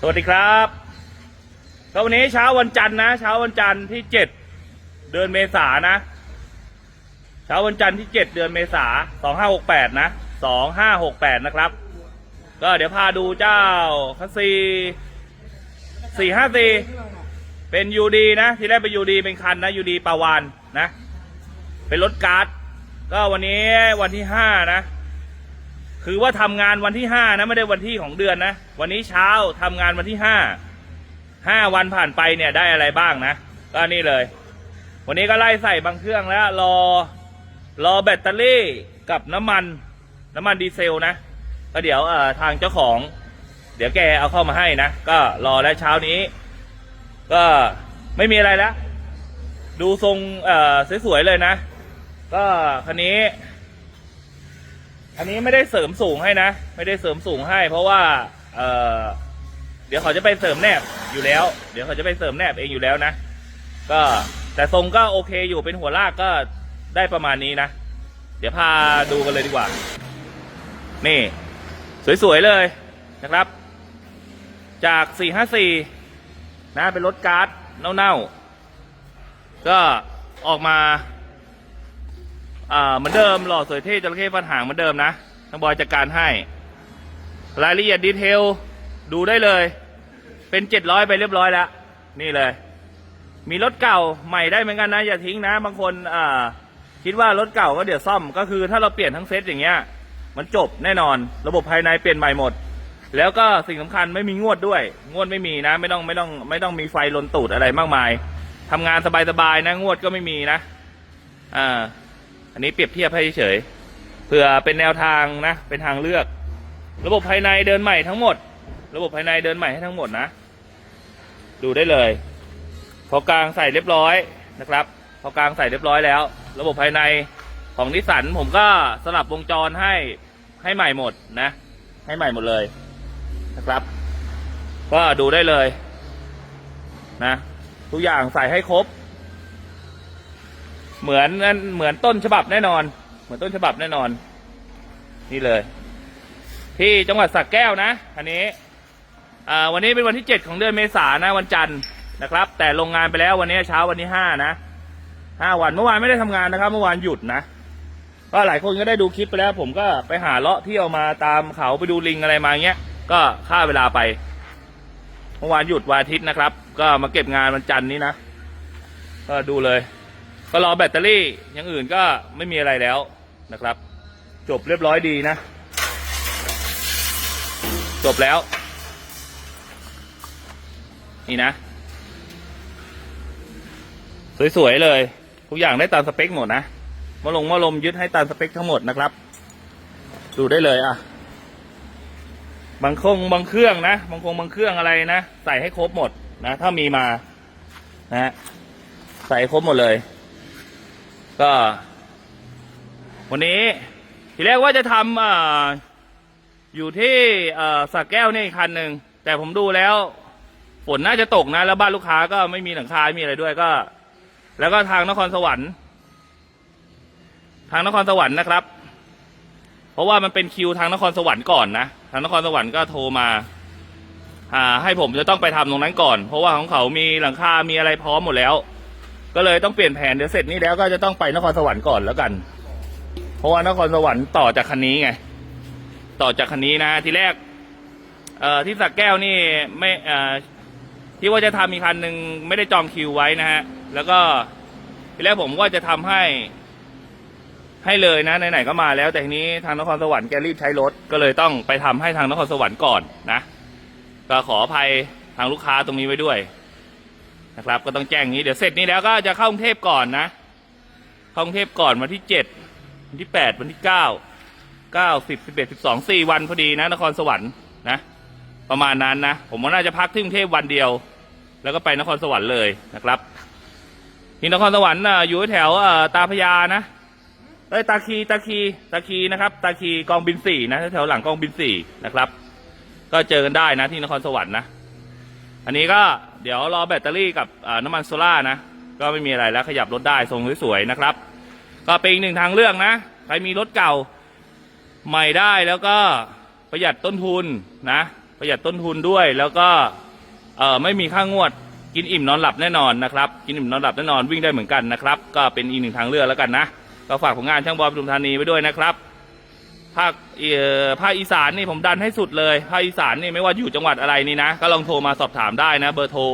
สวัสดีครับก็วันนี้เช้าวันจันทร์นะ เช้าวันจันทร์ที่เจ็ดเดือนเมษานะ เช้าวันจันทร์ที่เจ็ดเดือนเมษาสองห้าหกแปดนะสองห้าหกแปดนะครับ ก็เดี๋ยวพาดูเจ้าคัสซีสี่ห้าสี่เป็นยูดีนะที่แรกเป็นยูดีเป็นคันนะยูดีปาวานนะ เป็นรถการ์ดก็วันนี้วันที่ห้านะ คือว่าทำงานวันที่ห้านะไม่ได้วันที่ของเดือนนะ วันนี้เช้าทำงานวันที่ห้าห้าวันผ่านไปเนี่ยได้อะไรบ้างนะ ก็นี่เลย วันนี้ก็ไล่ใส่บางเครื่องแล้ว รอ รอแบตเตอรี่กับน้ำมัน น้ำมันดีเซลนะ ก็เดี๋ยวเอ่อทางเจ้าของ เดี๋ยวแกเอาเข้ามาให้นะ ก็รอแล้วเช้านี้ ก็ไม่มีอะไรแล้วดูทรงเอ่อสวยๆเลยนะ ก็คันนี้ อันนี้ไม่ได้เสริมสูงให้นะ ไม่ได้เสริมสูงให้ เพราะว่า เออเดี๋ยวเขาจะไปเสริมแนบอยู่แล้ว เดี๋ยวเขาจะไปเสริมแนบเองอยู่แล้วนะ ก็แต่ทรงก็โอเคอยู่เป็นหัวลากก็ได้ประมาณนี้นะ เดี๋ยวพาดูกันเลยดีกว่า นี่ สวยๆเลยนะครับ จาก 454 นะเป็นรถการ์ดเน่าๆ ก็ออกมา อ่าเหมือนเดิมหล่อสวยเท่จระเข้ฟันหางเหมือนเดิมนะทางบอยจัดการให้ รายละเอียดดีเทลดูได้เลย เป็นเจ็ดร้อยไปเรียบร้อยแล้ว นี่เลย มีรถเก่าใหม่ได้เหมือนกันนะ อย่าทิ้งนะ บางคนอ่าคิดว่ารถเก่าก็เดี๋ยวซ่อม ก็คือถ้าเราเปลี่ยนทั้งเซตอย่างเงี้ย มันจบแน่นอน ระบบภายในเปลี่ยนใหม่หมด แล้วก็สิ่งสำคัญไม่มีงวดด้วย งวดไม่มีนะ ไม่ต้องไม่ต้องไม่ต้องมีไฟลนตูดอะไรมากมายทำงานสบายๆนะ งวดก็ไม่มีนะอ่า อันนี้เปรียบเทียบให้เฉยเผื่อเป็นแนวทางนะ เป็นทางเลือก ระบบภายในเดินใหม่ทั้งหมด ระบบภายในเดินใหม่ให้ทั้งหมดนะ ดูได้เลย พอกลางใส่เรียบร้อยนะครับ พอกลางใส่เรียบร้อยแล้ว ระบบภายในของนิสสันผมก็สลับวงจรให้ให้ใหม่หมดนะ ให้ใหม่หมดเลยนะครับ ก็ดูได้เลยนะ ทุกอย่างใส่ให้ครบ เหมือนเหมือนต้นฉบับแน่นอน เหมือนต้นฉบับแน่นอน นี่เลย ที่จังหวัดสระแก้วนะอันนี้วันนี้เป็นวันที่เจ็ดของเดือนเมษานะวันจันทร์นะครับ แต่ลงงานไปแล้ววันนี้เช้าวันที่ห้านะห้าวันเมื่อวานไม่ได้ทำงานนะครับ เมื่อวานหยุดนะก็หลายคนก็ได้ดูคลิปไปแล้ว ผมก็ไปหาเลาะเที่ยวมาตามเขาไปดูลิงอะไรมาเงี้ย ก็ฆ่าเวลาไป เมื่อวานหยุดวันอาทิตย์นะครับ ก็มาเก็บงานวันจันทร์นี้นะ ก็ดูเลย ก็รอแบตเตอรี่อย่างอื่นก็ไม่มีอะไรแล้วนะครับ จบเรียบร้อยดีนะ จบแล้ว นี่นะ สวย ๆ เลย ทุกอย่างได้ตามสเปคหมดนะมาลงมาลมยึดให้ตามสเปคทั้งหมดนะครับ ดูได้เลยอะ บางคงบางเครื่องนะ บางคงบางเครื่องอะไรนะ ใส่ให้ครบหมดนะ ถ้ามีมา นะ ใส่ครบหมดเลย ก็ วันนี้ทีแรกว่าจะทำอ่าอยู่ที่อ่อสักแก้วนี่อีกคันหนึ่งแต่ผมดูแล้ว ฝนน่าจะตกนะ แล้วบ้านลูกค้าก็ไม่มีหลังคาไม่มีอะไรด้วยก็ แล้วก็ทางนครสวรรค์ ทางนครสวรรค์นะครับ เพราะว่ามันเป็นคิวทางนครสวรรค์ก่อนนะทางนครสวรรค์ก็โทรมาอ่าให้ผมจะต้องไปทำตรงนั้นก่อน เพราะว่าของเขามีหลังคา มีอะไรพร้อมหมดแล้ว ก็เลยต้องเปลี่ยนแผนเดี๋ยวเสร็จนี้แล้วก็จะต้องไปนครสวรรค์ก่อนแล้วกัน เพราะว่านครสวรรค์ต่อจากคันนี้ไง ต่อจากคันนี้นะทีแรก เอ่อที่สักแก้วนี่ไม่เอ่อที่ว่าจะทำอีกคันหนึ่งไม่ได้จองคิวไว้นะฮะ แล้วก็ทีแรกผมว่าจะทำให้ ให้เลยนะไหนๆก็มาแล้ว แต่ทีนี้ทางนครสวรรค์แกรีบใช้รถก็เลยต้องไปทำให้ทางนครสวรรค์ก่อนนะก็ขออภัยทางลูกค้าตรงนี้ไว้ด้วย นะครับ ก็ต้องแจ้งนี้เดี๋ยวเสร็จนี้แล้วก็จะเข้ากรุงเทพก่อนนะเข้ากรุงเทพก่อนวันที่เจ็ดวันที่แปดวันที่เก้าเก้าสิบสิบเอ็ดสิบสองสี่วันพอดีนะนครสวรรค์นะ ประมาณนั้นนะ ผมว่าน่าจะพักที่กรุงเทพวันเดียว แล้วก็ไปนครสวรรค์เลยนะครับที่นครสวรรค์อยู่แถวตาพยานะเอ้ยตาคีตาคีตาคีนะครับ ตาคีกองบินสี่นะแถวหลังกองบินสี่นะครับ ก็เจอกันได้นะที่นครสวรรค์นะ อันนี้ก็เดี๋ยวรอแบตเตอรี่กับน้ำมันโซล่านะ ก็ไม่มีอะไรแล้วขยับรถได้ทรงสวยๆนะครับ ก็เป็นอีกหนึ่งทางเลือกนะ ใครมีรถเก่าใหม่ได้แล้วก็ประหยัดต้นทุนนะ ประหยัดต้นทุนด้วยแล้วก็เออไม่มีค่างวดกินอิ่มนอนหลับแน่นอนนะครับกินอิ่มนอนหลับแน่นอนวิ่งได้เหมือนกันนะครับ ก็เป็นอีกหนึ่งทางเลือกแล้วกันนะ ก็ฝากผลงานช่างบอลปทุมธานีไว้ด้วยนะครับ ภาคเอ่อภาคอีสานนี่ผมดันให้สุดเลย ภาคอีสานนี่ไม่ว่าอยู่จังหวัดอะไรนี่นะ ก็ลองโทรมาสอบถามได้นะ เบอร์โทร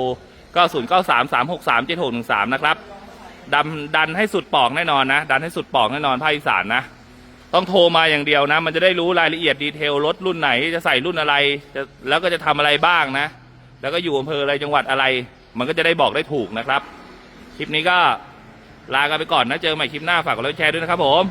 ก็ศูนย์เก้าสามสามหกสามเจ็ดหกหนึ่งสามนะครับดันดันให้สุดปอกแน่นอนนะ ดันให้สุดปอกแน่นอนภาคอีสานนะ ต้องโทรมาอย่างเดียวนะ มันจะได้รู้รายละเอียดดีเทลรถรุ่นไหนจะใส่รุ่นอะไรจะแล้วก็จะทำอะไรบ้างนะ แล้วก็อยู่อำเภออะไรจังหวัดอะไร มันก็จะได้บอกได้ถูกนะครับ คลิปนี้ก็ลากันไปก่อนนะ เจอกันใหม่คลิปหน้าฝากกดไลค์แชร์ด้วยนะครับผม